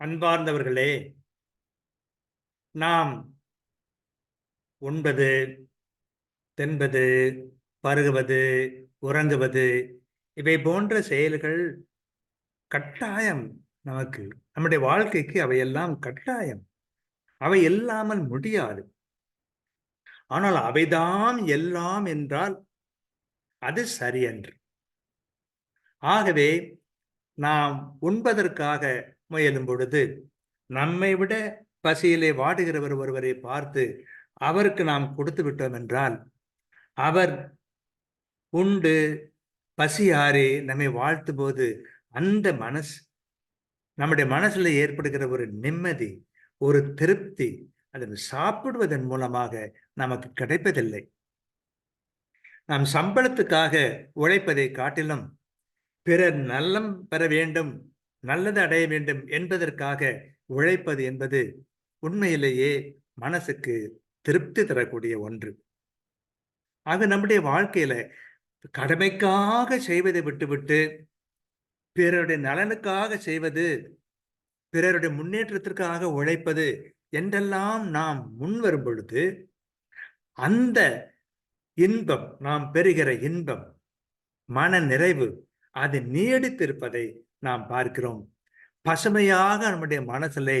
அன்பார்ந்தவர்களே நாம் உண்பது தென்பது பருகுவது உறங்குவது இவை போன்ற செயல்கள் கட்டாயம் நமக்கு நம்முடைய வாழ்க்கைக்கு அவையெல்லாம் கட்டாயம். அவை இல்லாமல் முடியாது. ஆனால் அவைதான் எல்லாம் என்றால் அது சரியன்று. ஆகவே நாம் உண்பதற்காக முயலும் பொழுது நம்மை விட பசியிலே வாடுகிறவர் ஒருவரை பார்த்து அவருக்கு நாம் கொடுத்து விட்டோம் என்றால் அவர் உண்டு பசியாறி நம்மை வாழ்த்தும் போது அந்த மனசு நம்முடைய மனசுல ஏற்படுகிற ஒரு நிம்மதி ஒரு திருப்தி அதை சாப்பிடுவதன் மூலமாக நமக்கு கிடைப்பதில்லை. நாம் சம்பளத்துக்காக உழைப்பதை காட்டிலும் பிறர் நல்லம் பெற வேண்டும் நல்லது அடைய வேண்டும் என்பதற்காக உழைப்பது என்பது உண்மையிலேயே மனசுக்கு திருப்தி தரக்கூடிய ஒன்று. ஆக நம்முடைய வாழ்க்கையில கடமைக்காக செய்வதை விட்டுவிட்டு பிறருடைய நலனுக்காக செய்வது பிறருடைய முன்னேற்றத்திற்காக உழைப்பது என்றெல்லாம் நாம் முன் வரும் பொழுது அந்த இன்பம் நாம் பெறுகிற இன்பம் மன நிறைவு அது நீடித்திருப்பதை நாம் பார்க்கிறோம். பசுமையாக நம்முடைய மனசிலே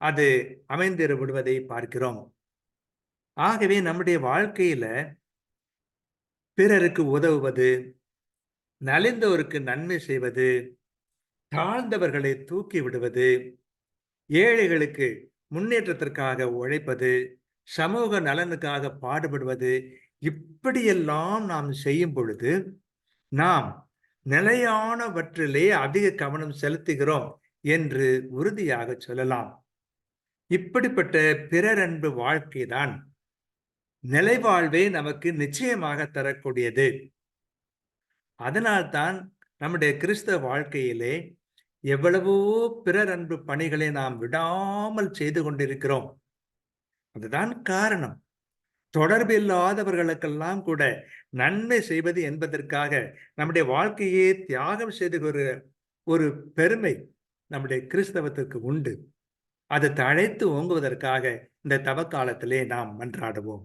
அது அமைந்திரு விடுவதை பார்க்கிறோம். ஆகவே நம்முடைய வாழ்க்கையில பிறருக்கு உதவுவது நலிந்தோருக்கு நன்மை செய்வது தாழ்ந்தவர்களை தூக்கி விடுவது ஏழைகளுக்கு முன்னேற்றத்திற்காக உழைப்பது சமூக நலனுக்காக பாடுபடுவது இப்படியெல்லாம் நாம் செய்யும் பொழுது நாம் நிலையானவற்றிலே அதிக கவனம் செலுத்துகிறோம் என்று உறுதியாக சொல்லலாம். இப்படிப்பட்ட பிறரன்பு வாழ்க்கைதான் நிலைவாழ்வே நமக்கு நிச்சயமாக தரக்கூடியது. அதனால்தான் நம்முடைய கிறிஸ்தவ வாழ்க்கையிலே எவ்வளவோ பிறர் அன்பு பணிகளை நாம் விடாமல் செய்து கொண்டிருக்கிறோம். அதுதான் காரணம். தொடர்பு இல்லாதவர்களுக்கெல்லாம் கூட நன்மை செய்வது என்பதற்காக நம்முடைய வாழ்க்கையே தியாகம் செய்து ஒரு ஒரு பெருமை நம்முடைய கிறிஸ்தவத்திற்கு உண்டு. அது தழைத்து ஓங்குவதற்காக இந்த தவக்காலத்திலே நாம் மன்றாடுவோம்.